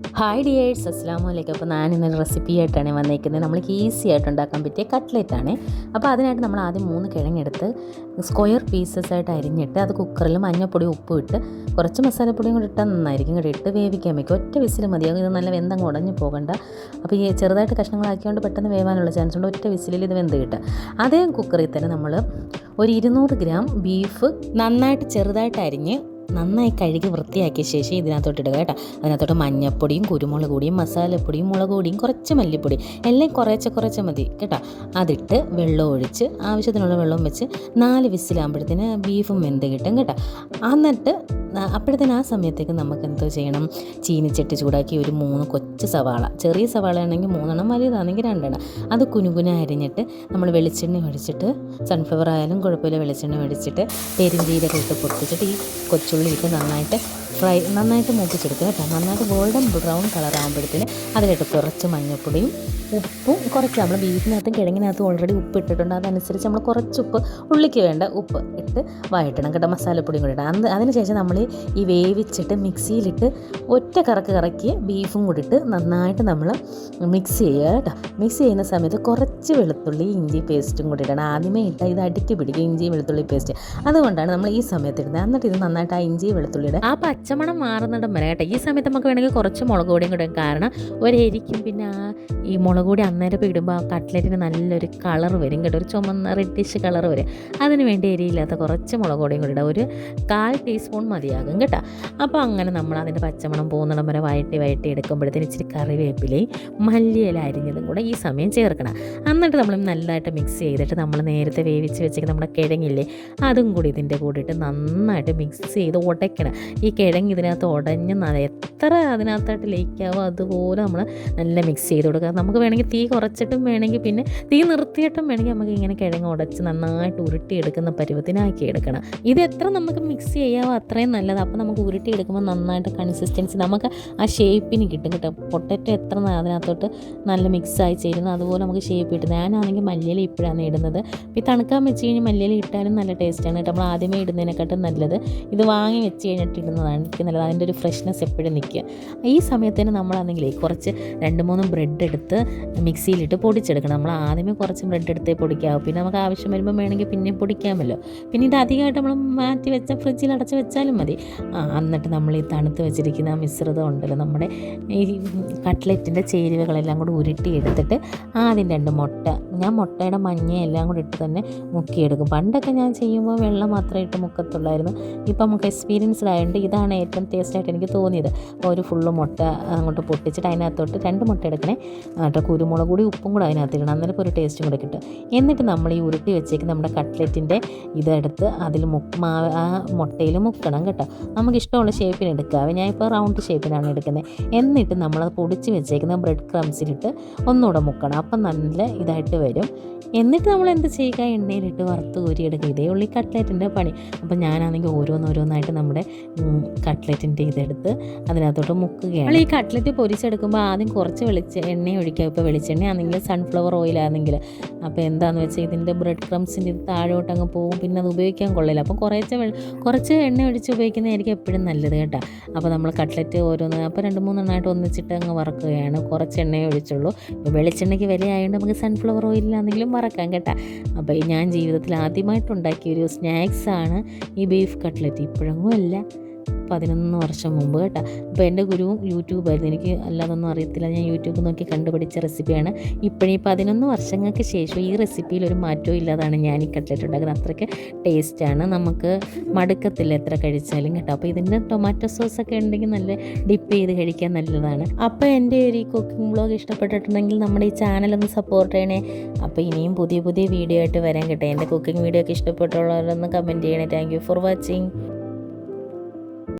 Hi dears അസ്സാം വലൈക്കും അപ്പോൾ ഞാൻ ഇന്നൊരു റെസിപ്പി ആയിട്ടാണ് വന്നേക്കുന്നത്. നമ്മൾക്ക് ഈസി ആയിട്ട് ഉണ്ടാക്കാൻ പറ്റിയ കട്ട്ലറ്റ് ആണ്. അപ്പോൾ അതിനായിട്ട് നമ്മൾ ആദ്യം മൂന്ന് കിഴങ്ങെടുത്ത് സ്ക്വയർ പീസസ് ആയിട്ട് അരിഞ്ഞിട്ട് അത് കുക്കറിൽ മഞ്ഞപ്പൊടി ഉപ്പ് ഇട്ട് കുറച്ച് മസാലപ്പൊടിയും കൂടി ഇട്ടാൽ നന്നായിരിക്കും കൂടി ഇട്ട് വേവിക്കാൻ വയ്ക്കും ഒറ്റ വിസിൽ മതിയാകും ഇത് നല്ല വെന്തം ഉടഞ്ഞു പോകണ്ട. അപ്പോൾ ഈ ചെറുതായിട്ട് കഷ്ണങ്ങളാക്കിയോണ്ട് പെട്ടെന്ന് വേവാനുള്ള ചാൻസ് ഉണ്ട്. ഒറ്റ വിസിലിൽ ഇത് വെന്ത് കിട്ടുക. അതേ കുക്കറിൽ തന്നെ നമ്മൾ ഒരു ഇരുന്നൂറ് ഗ്രാം ബീഫ് നന്നായിട്ട് ചെറുതായിട്ട് അരിഞ്ഞ് നന്നായി കഴുകി വൃത്തിയാക്കിയ ശേഷം ഇതിനകത്തോട്ട് ഇടുക കേട്ടോ. അതിനകത്തോട്ട് മഞ്ഞപ്പൊടിയും കുരുമുളക് പൊടിയും മസാലപ്പൊടിയും മുളക് പൊടിയും കുറച്ച് മല്ലിപ്പൊടി എല്ലാം കുറേശ്ശെ കുറച്ച് മതി കേട്ടോ. അതിട്ട് വെള്ളം ഒഴിച്ച് ആവശ്യത്തിനുള്ള വെള്ളം വെച്ച് നാല് വിസിലാകുമ്പോഴത്തേന് ബീഫും വെന്ത് കിട്ടും കേട്ടോ. എന്നിട്ട് അപ്പോഴത്തേന് ആ സമയത്തേക്ക് നമുക്ക് എന്തോ ചെയ്യണം? ചീനിച്ചട്ടി ചൂടാക്കി ഒരു മൂന്ന് കൊച്ചു സവാള. ചെറിയ സവാള ആണെങ്കിൽ മൂന്നെണ്ണം വലിയതാണെങ്കിൽ രണ്ടെണ്ണം. അത് കുനുകുന അരിഞ്ഞിട്ട് നമ്മൾ വെളിച്ചെണ്ണ ഒഴിച്ചിട്ട് സൺഫ്ലവർ ആയാലും കുഴപ്പമില്ല വെളിച്ചെണ്ണ ഒഴിച്ചിട്ട് പെരുംജീരകം ഇട്ട് പൊട്ടിച്ചിട്ട് ഈ കൊച്ചുള്ളി ഇട്ട് നന്നായിട്ട് ഫ്രൈ നന്നായിട്ട് മൂപ്പിച്ചെടുക്കുക കേട്ടോ. നന്നായിട്ട് ഗോൾഡൻ ബ്രൗൺ കളർ ആകുമ്പോഴത്തേന് അതിലിട്ട് കുറച്ച് മഞ്ഞൾപ്പൊടിയും ഉപ്പും കുറച്ച് നമ്മൾ ബീഫിനകത്തും കിഴങ്ങിനകത്തും ഓൾറെഡി ഉപ്പ് ഇട്ടിട്ടുണ്ട്. അതനുസരിച്ച് നമ്മൾ കുറച്ച് ഉപ്പ് ഉള്ളിക്ക് വേണ്ട ഉപ്പ് ഇട്ട് വഴറ്റണം കേട്ടോ മസാലപ്പൊടിയും കൂടി ഇടാം അതിനുശേഷം നമ്മൾ ഈ വേവിച്ചിട്ട് മിക്സിയിലിട്ട് ഒറ്റ കറക്ക് കറക്കി ബീഫും കൂടി ഇട്ട് നന്നായിട്ട് നമ്മൾ മിക്സ് ചെയ്യുക കേട്ടോ. മിക്സ് ചെയ്യുന്ന സമയത്ത് കുറച്ച് വെളുത്തുള്ളി ഇഞ്ചി പേസ്റ്റും കൂടി ഇടണം. ആദ്യമേ ഇട്ടാൽ ഇത് അടുക്കി പിടിക്കും ഇഞ്ചി വെളുത്തുള്ളി പേസ്റ്റ് അതുകൊണ്ടാണ് നമ്മൾ ഈ സമയത്ത് ഇടുന്നത്. എന്നിട്ട് ഇത് നന്നായിട്ട് ആ ഇഞ്ചി വെളുത്തുള്ളിയുടെ ആ പച്ചമണം മാറുന്നിടം വരെ കേട്ടോ ഈ സമയത്ത് നമുക്ക് വേണമെങ്കിൽ കുറച്ച് മുളക് പൊടിയും കൂടെ. കാരണം ഒരെരിക്കും പിന്നെ ആ ഈ മുളക് പൊടി അന്നേരം ഇടുമ്പോൾ ആ കട്ട്ലറ്റിന് നല്ലൊരു കളർ വരും കേട്ടോ. ഒരു ചുമന്ന റെഡിഷ് കളർ വരും. അതിന് വേണ്ടി എരിയില്ലാത്ത കുറച്ച് മുളക് പൊടിയും കൂടി ഇടാം. ഒരു കാൽ ടീസ്പൂൺ മതിയാകും കേട്ടോ. അപ്പോൾ അങ്ങനെ നമ്മൾ അതിന്റെ പച്ചമണം പോകുന്നിടം വരെ വയറ്റി വയറ്റി എടുക്കുമ്പോഴത്തേന് ഇച്ചിരി കറിവേപ്പിലയും മല്ലിയില അരിഞ്ഞതും കൂടെ ഈ സമയം ചേർക്കണം. എന്നിട്ട് നമ്മൾ നല്ലതായിട്ട് മിക്സ് ചെയ്തിട്ട് നമ്മൾ നേരത്തെ വേവിച്ച് വെച്ചിരിക്കുന്ന നമ്മുടെ കിഴങ്ങില്ലേ അതും കൂടി ഇതിന്റെ കൂടിയിട്ട് നന്നായിട്ട് മിക്സ് ചെയ്ത് ഉടയ്ക്കണം ഈ കിഴങ്ങ് ഇതിനകത്ത് ഉടഞ്ഞ് എത്ര അതിനകത്തായിട്ട് ലയിക്കാവോ അതുപോലെ നമ്മൾ നല്ല മിക്സ് ചെയ്ത് കൊടുക്കുക നമുക്ക് വേണമെങ്കിൽ തീ കുറച്ചിട്ടും വേണമെങ്കിൽ പിന്നെ തീ നിർത്തിയിട്ടും വേണമെങ്കിൽ നമുക്ക് ഇങ്ങനെ കിഴങ്ങ് ഉടച്ച് നന്നായിട്ട് ഉരുട്ടിയെടുക്കുന്ന പരുവത്തിനാക്കി എടുക്കണം. ഇത് എത്ര നമുക്ക് മിക്സ് ചെയ്യാവോ അത്രയും നല്ലത്. അപ്പോൾ നമുക്ക് ഉരുട്ടിയെടുക്കുമ്പോൾ നന്നായിട്ട് കൺസിസ്റ്റൻസി നമുക്ക് ആ ഷേപ്പിന് കിട്ടും കേട്ടോ. പൊട്ടറ്റോ എത്ര അതിനകത്തോട്ട് നല്ല മിക്സായി ചേരുന്നു. അതുപോലെ നമുക്ക് ഷേപ്പ് കിട്ടും ഞാനാണെങ്കിൽ മല്ലിയില ഇപ്പോഴാണ് ഇടുന്നത്. ഈ തണുക്കാൻ വെച്ച് കഴിഞ്ഞ് മല്ലിയില ഇട്ടാലും നല്ല ടേസ്റ്റാണ് കേട്ടോ. നമ്മൾ ആദ്യമേ ഇടുന്നതിനെക്കാട്ടും നല്ലത്. ഇത് വാങ്ങി വെച്ച് കഴിഞ്ഞിട്ട് ഇടുന്നതാണ് എനിക്ക് നല്ലത്. അതിന്റെ ഒരു ഫ്രഷ്നെസ് എപ്പോഴും നിൽക്കുക. ഈ സമയത്തിന് നമ്മളാണെങ്കിൽ കുറച്ച് രണ്ട് മൂന്ന് ബ്രെഡ് എടുത്ത് മിക്സിയിലിട്ട് പൊടിച്ചെടുക്കണം. നമ്മൾ ആദ്യമേ കുറച്ച് ബ്രെഡ് എടുത്തേ പൊടിക്കാവും. പിന്നെ നമുക്ക് ആവശ്യം വരുമ്പോൾ വേണമെങ്കിൽ പിന്നെ പൊടിക്കാമല്ലോ. പിന്നെ ഇത് അധികമായിട്ട് നമ്മൾ മാറ്റി വെച്ച ഫ്രിഡ്ജിൽ അടച്ച് വെച്ചാലും മതി. എന്നിട്ട് നമ്മൾ ഈ തണുത്ത് വെച്ചിരിക്കുന്ന മിശ്രിതം ഉണ്ടല്ലോ നമ്മുടെ ഈ കട്ട്ലറ്റിന്റെ ചേരുവകളെല്ലാം കൂടി ഉരുട്ടി എടുത്തിട്ട് ആദ്യം രണ്ട് മുട്ട ഞാൻ മുട്ടയുടെ മഞ്ഞ എല്ലാം കൂടി ഇട്ട് തന്നെ മുക്കിയെടുക്കും. പണ്ടൊക്കെ ഞാൻ ചെയ്യുമ്പോൾ വെള്ളം മാത്രമേ ഇട്ട് മുക്കത്തുള്ളായിരുന്നു. ഇപ്പം നമുക്ക് എക്സ്പീരിയൻസ്ഡ് ആയതുകൊണ്ട് ഇതാണ് ഏറ്റവും ടേസ്റ്റായിട്ട് എനിക്ക് തോന്നിയത്. അപ്പോൾ ഒരു ഫുള്ള് മുട്ട അങ്ങോട്ട് പൊട്ടിച്ചിട്ട് അതിനകത്തോട്ട് രണ്ട് മുട്ട എടുക്കണേ. എന്നിട്ട് കുരുമുളക് കൂടി ഉപ്പും കൂടെ അതിനകത്ത് ഇടണം അന്നേരം ഒരു ടേസ്റ്റും കൂടെ കിട്ടും. എന്നിട്ട് നമ്മൾ ഈ ഉരുട്ടി വെച്ചേക്ക് നമ്മുടെ കട്ട്ലറ്റിന്റെ ഇതെടുത്ത് അതിൽ മുക്ക് മാവ് ആ മുട്ടയിൽ മുക്കണം കേട്ടോ. നമുക്ക് ഇഷ്ടമുള്ള ഷേപ്പിന് എടുക്കാവേ ഞാൻ ഇപ്പോൾ റൗണ്ട് ഷേപ്പിനാണ് എടുക്കുന്നത്. എന്നിട്ട് നമ്മളത് പൊടിച്ച് വെച്ചേക്കുന്ന ബ്രെഡ് ക്രംസിലിട്ട് ഒന്നുകൂടെ മുക്കണം. അപ്പം നല്ല ഇതായിട്ട് വരും. എന്നിട്ട് നമ്മൾ എന്ത് ചെയ്യുക? എണ്ണയിലിട്ട് വറുത്ത് കോരിയെടുക്കുക. ഇതേ ഉള്ളി കട്ട്ലറ്റിന്റെ പണി. അപ്പം ഞാനാണെങ്കിൽ ഓരോന്നോരോന്നായിട്ട് നമ്മുടെ കട്ട്ലറ്റിന്റെ ഇതെടുത്ത് അതിനകത്തോട്ട് മുക്കുകയാണ്. നമ്മൾ ഈ കട്ട്ലറ്റ് പൊരിച്ചെടുക്കുമ്പോൾ ആദ്യം കുറച്ച് വെളിച്ച എണ്ണ ഒഴിക്കുക. ഇപ്പോൾ വെളിച്ചെണ്ണ ആണെങ്കിൽ സൺഫ്ലവർ ഓയിലാണെങ്കിൽ അപ്പോൾ എന്താണെന്ന് വെച്ചാൽ ഇതിന്റെ ബ്രെഡ് ക്രംസിന്റെ ഇത് താഴോട്ട് അങ്ങ് പോകും. പിന്നെ അത് ഉപയോഗിക്കാൻ കൊള്ളില്ല. അപ്പം കുറച്ച് കുറച്ച് എണ്ണ ഒഴിച്ച് ഉപയോഗിക്കുന്നതായിരിക്കും എപ്പോഴും നല്ലത് കേട്ടോ. അപ്പോൾ നമ്മൾ കട്ട്ലറ്റ് ഓരോന്ന് അപ്പോൾ രണ്ട് മൂന്നെണ്ണമായിട്ട് ഒന്നിച്ചിട്ട് അങ്ങ് വറക്കുകയാണ്. കുറച്ച് എണ്ണയെ ഒഴിച്ചുള്ളൂ. വെളിച്ചെണ്ണയ്ക്ക് വിലയായതുകൊണ്ട് നമുക്ക് സൺഫ്ലവർ ഓയിലാണെങ്കിലും മറക്കാൻ കേട്ടോ. അപ്പോൾ ഞാൻ ജീവിതത്തിൽ ആദ്യമായിട്ടുണ്ടാക്കിയ ഒരു സ്നാക്സാണ് ഈ ബീഫ് കട്ട്ലറ്റ്. ഇപ്പോഴൊന്നും അല്ല. പതിനൊന്ന് വർഷം മുമ്പ് കേട്ടോ. അപ്പോൾ എന്റെ ഗുരുവും യൂട്യൂബായിരുന്നു എനിക്ക് അല്ലാതൊന്നും അറിയത്തില്ല. ഞാൻ യൂട്യൂബ് നോക്കി കണ്ടുപിടിച്ച റെസിപ്പിയാണ്. ഇപ്പോഴീ പതിനൊന്ന് വർഷങ്ങൾക്ക് ശേഷം ഈ റെസിപ്പിയിൽ ഒരു മാറ്റവും ഇല്ലാതാണ് ഞാൻ ഈ കട്ട്ലറ്റ് ഉണ്ടാക്കുന്നത്. അത്രയ്ക്ക് ടേസ്റ്റാണ് നമുക്ക് മടുക്കത്തില്ല എത്ര കഴിച്ചാലും കേട്ടോ. അപ്പോൾ ഇതിന്റെ ടൊമാറ്റോ സോസൊക്കെ ഉണ്ടെങ്കിൽ നല്ല ഡിപ്പ് ചെയ്ത് കഴിക്കാൻ നല്ലതാണ്. അപ്പോൾ എന്റെ ഒരു ഈ കുക്കിംഗ് ബ്ലോഗ് ഇഷ്ടപ്പെട്ടിട്ടുണ്ടെങ്കിൽ നമ്മുടെ ഈ ചാനലൊന്ന് സപ്പോർട്ട് ചെയ്യണേ. അപ്പോൾ ഇനിയും പുതിയ പുതിയ വീഡിയോ ആയിട്ട് വരാൻ കേട്ടോ. എന്റെ കുക്കിംഗ് വീഡിയോ ഒക്കെ ഇഷ്ടപ്പെട്ടുള്ളവരൊന്ന് കമന്റ് ചെയ്യണേ. Thank you for watching